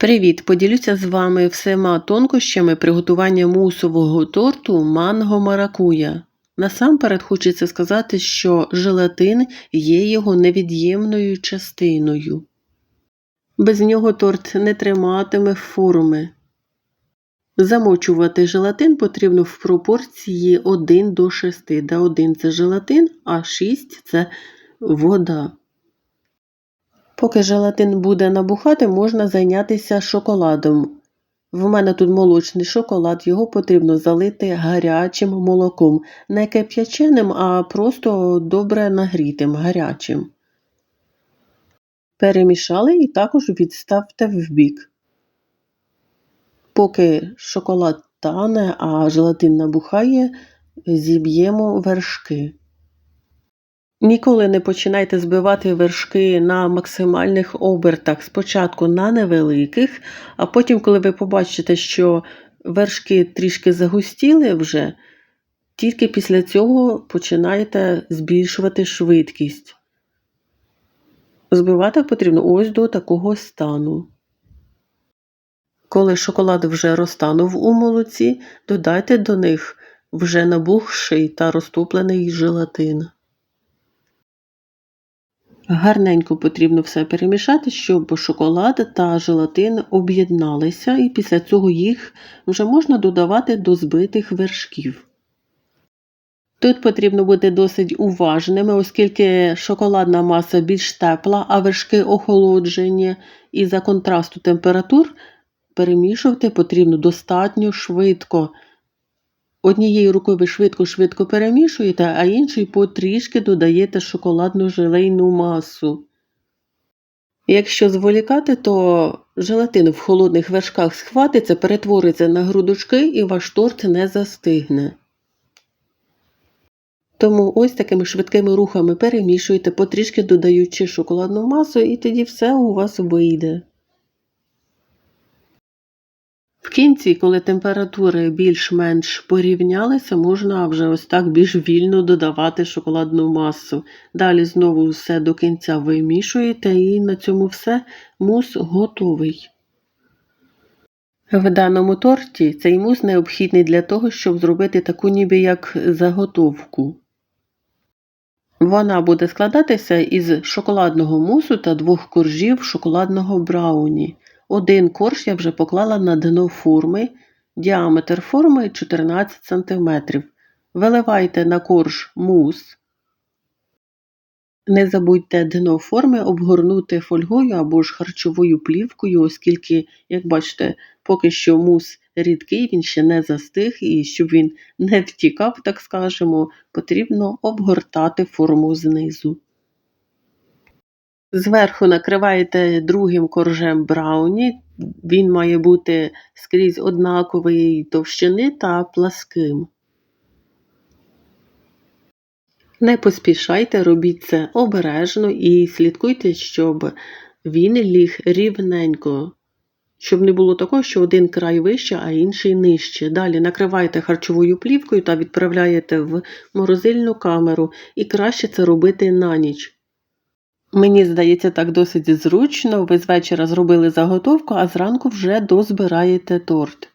Привіт! Поділюся з вами всіма тонкощами приготування мусового торту манго маракуя. Насамперед хочеться сказати, що желатин є його невід'ємною частиною. Без нього торт не триматиме форми. Замочувати желатин потрібно в пропорції 1 до 6, де 1 це желатин, а 6 це вода. Поки желатин буде набухати, можна зайнятися шоколадом. В мене тут молочний шоколад, його потрібно залити гарячим молоком, не кип'яченим, а просто добре нагрітим, гарячим. Перемішали і також відставте вбік. Поки шоколад тане, а желатин набухає, зіб'ємо вершки. Ніколи не починайте збивати вершки на максимальних обертах. Спочатку на невеликих, а потім, коли ви побачите, що вершки трішки загустіли вже, тільки після цього починаєте збільшувати швидкість. Збивати потрібно ось до такого стану. Коли шоколад вже розтанув у молоці, додайте до них вже набухший та розтоплений желатин. Гарненько потрібно все перемішати, щоб шоколад та желатин об'єдналися, і після цього їх вже можна додавати до збитих вершків. Тут потрібно бути досить уважними, оскільки шоколадна маса більш тепла, а вершки охолоджені, і за контрасту температур перемішувати потрібно достатньо швидко. Однією рукою ви швидко-швидко перемішуєте, а іншою потрішки додаєте шоколадну желейну масу. Якщо зволікати, то желатин в холодних вершках схватиться, перетвориться на грудочки і ваш торт не застигне. Тому ось такими швидкими рухами перемішуєте, потрішки додаючи шоколадну масу, і тоді все у вас вийде. В кінці, коли температури більш-менш порівнялися, можна вже ось так більш вільно додавати шоколадну масу. Далі знову все до кінця вимішуєте і на цьому все мус готовий. В даному торті цей мус необхідний для того, щоб зробити таку ніби як заготовку. Вона буде складатися із шоколадного мусу та двох коржів шоколадного брауні. Один корж я вже поклала на дно форми, діаметр форми 14 см. Виливайте на корж мус. Не забудьте дно форми обгорнути фольгою або ж харчовою плівкою, оскільки, як бачите, поки що мус рідкий, він ще не застиг, і щоб він не втікав, так скажемо, потрібно обгортати форму знизу. Зверху накриваєте другим коржем брауні, він має бути скрізь однакової товщини та пласким. Не поспішайте, робіть це обережно і слідкуйте, щоб він ліг рівненько, щоб не було такого, що один край вище, а інший нижче. Далі накривайте харчовою плівкою та відправляєте в морозильну камеру, і краще це робити на ніч. Мені здається, так досить зручно. Ви з вечора зробили заготовку, а зранку вже дозбираєте торт.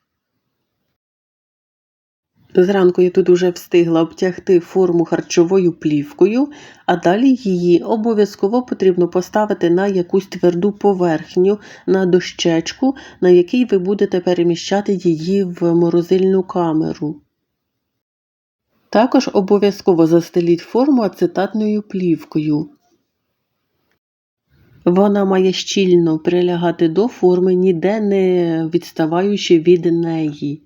Зранку я тут уже встигла обтягти форму харчовою плівкою, а далі її обов'язково потрібно поставити на якусь тверду поверхню, на дощечку, на якій ви будете переміщати її в морозильну камеру. Також обов'язково застеліть форму ацетатною плівкою. Вона має щільно прилягати до форми, ніде не відставаючи від неї.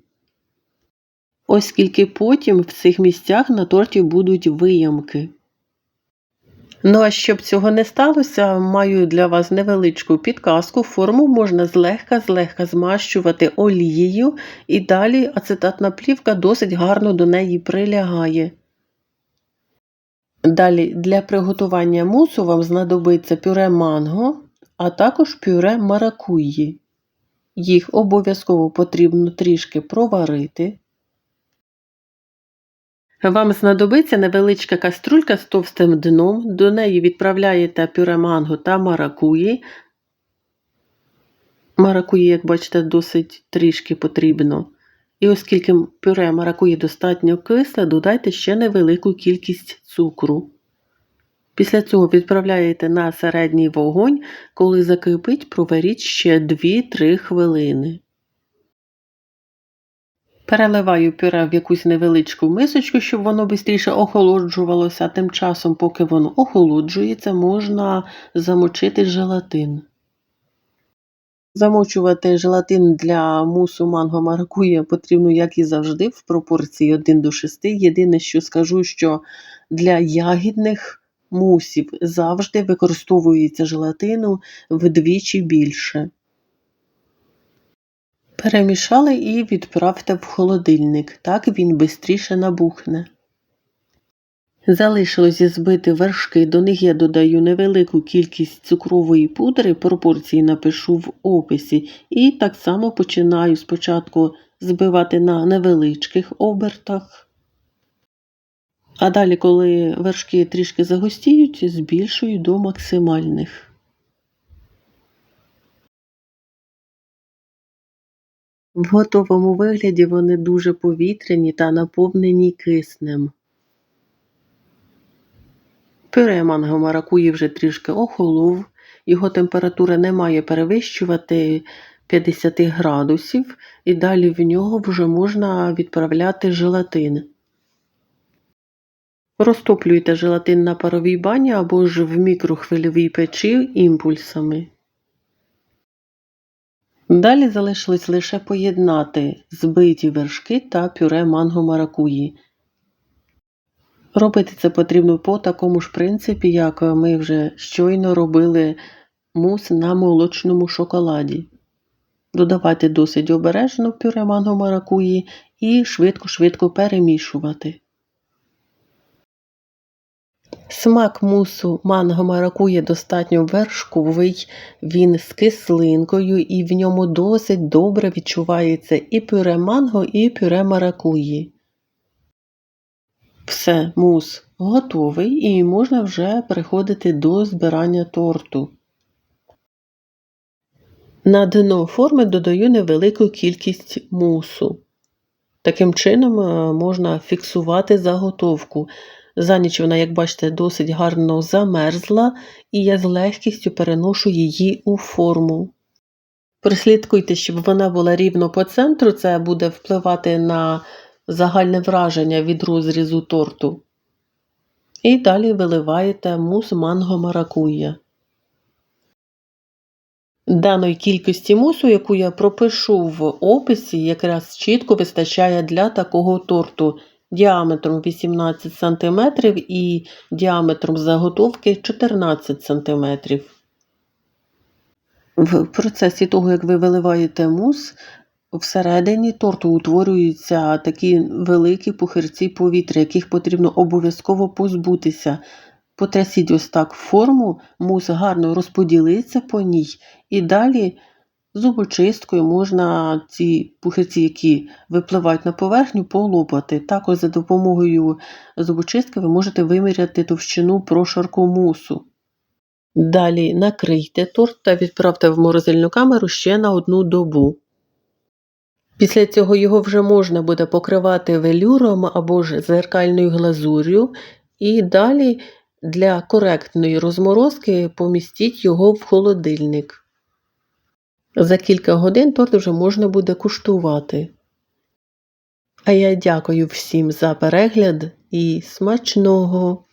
Оскільки потім в цих місцях на торті будуть виямки. Ну, а щоб цього не сталося, маю для вас невеличку підказку. Форму можна злегка-злегка змащувати олією, і далі ацетатна плівка досить гарно до неї прилягає. Далі для приготування мусу вам знадобиться пюре манго, а також пюре маракуйї. Їх обов'язково потрібно трішки проварити. Вам знадобиться невеличка каструлька з товстим дном, до неї відправляєте пюре манго та маракуї. Маракуї, як бачите, досить трішки потрібно. І оскільки пюре маракуї достатньо кисле, додайте ще невелику кількість цукру. Після цього відправляєте на середній вогонь, коли закипить, проваріть ще 2-3 хвилини. Переливаю пюре в якусь невеличку мисочку, щоб воно швидше охолоджувалося, тим часом, поки воно охолоджується, можна замочити желатин. Замочувати желатин для мусу манго маракуя потрібно, як і завжди, в пропорції 1 до 6. Єдине, що скажу, що для ягідних мусів завжди використовується желатину вдвічі більше. Перемішали і відправте в холодильник, так він швидше набухне. Залишилось збити вершки, до них я додаю невелику кількість цукрової пудри, пропорції напишу в описі, і так само починаю спочатку збивати на невеличких обертах. А далі, коли вершки трішки загустіють, збільшую до максимальних. В готовому вигляді вони дуже повітряні та наповнені киснем. Пюре манго маракуї вже трішки охолов, його температура не має перевищувати 50 градусів, і далі в нього вже можна відправляти желатин. Розтоплюйте желатин на паровій бані або ж в мікрохвильовій печі імпульсами. Далі залишилось лише поєднати збиті вершки та пюре манго маракуї. Робити це потрібно по такому ж принципі, як ми вже щойно робили мус на молочному шоколаді. Додавати досить обережно пюре манго маракуї і швидко-швидко перемішувати. Смак мусу манго маракує достатньо вершковий, він з кислинкою, і в ньому досить добре відчувається і пюре манго, і пюре маракуї. Все, мус готовий і можна вже переходити до збирання торту. На дно форми додаю невелику кількість мусу. Таким чином е, можна фіксувати заготовку. За ніч вона, як бачите, досить гарно замерзла, і я з легкістю переношу її у форму. Прослідкуйте, щоб вона була рівно по центру, це буде впливати на загальне враження від розрізу торту. І далі виливаєте мус манго маракуя. Даної кількості мусу, яку я пропишу в описі, якраз чітко вистачає для такого торту діаметром 18 см і діаметром заготовки 14 см. В процесі того, як ви виливаєте мус, Всередині торту утворюються такі великі пухирці повітря, яких потрібно обов'язково позбутися. Потрясіть ось так форму, мус гарно розподілиться по ній, і далі зубочисткою можна ці пухирці, які випливають на поверхню, полопати. Також за допомогою зубочистки ви можете виміряти товщину прошарку мусу. Далі накрийте торт та відправте в морозильну камеру ще на одну добу. Після цього його вже можна буде покривати велюром або ж зеркальною глазур'ю, і далі для коректної розморозки помістіть його в холодильник. За кілька годин торт вже можна буде куштувати. А я дякую всім за перегляд і смачного!